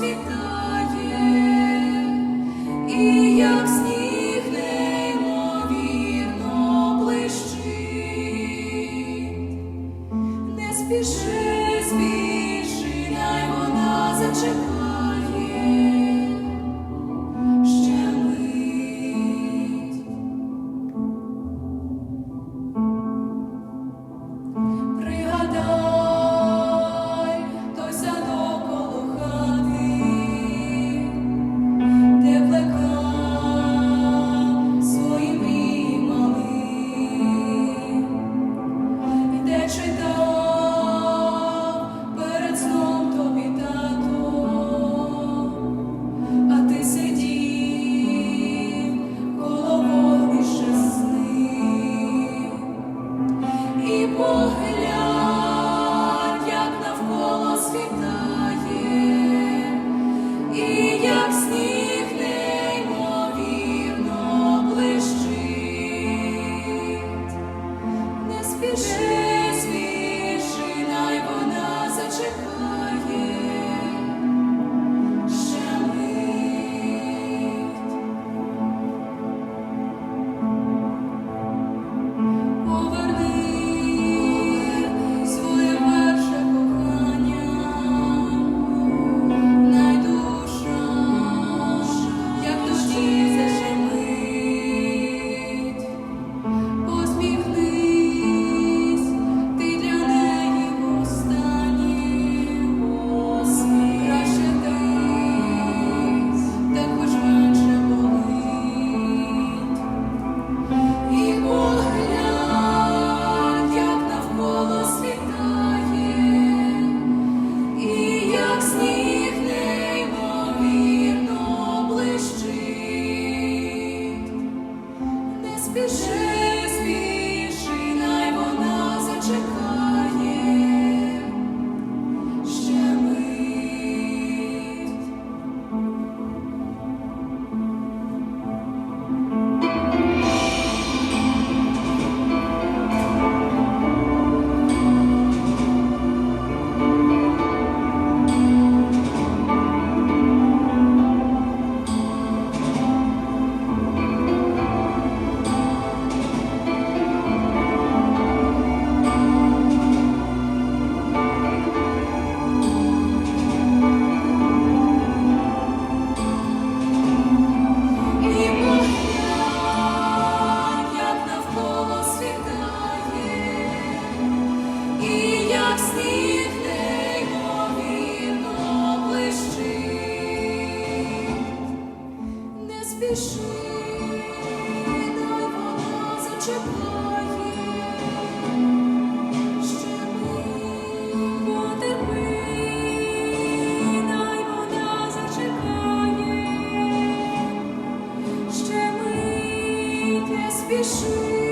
розсвітає, як сніг неймовірно блищить, не спіши. Зачекає. Ще мить не спіши,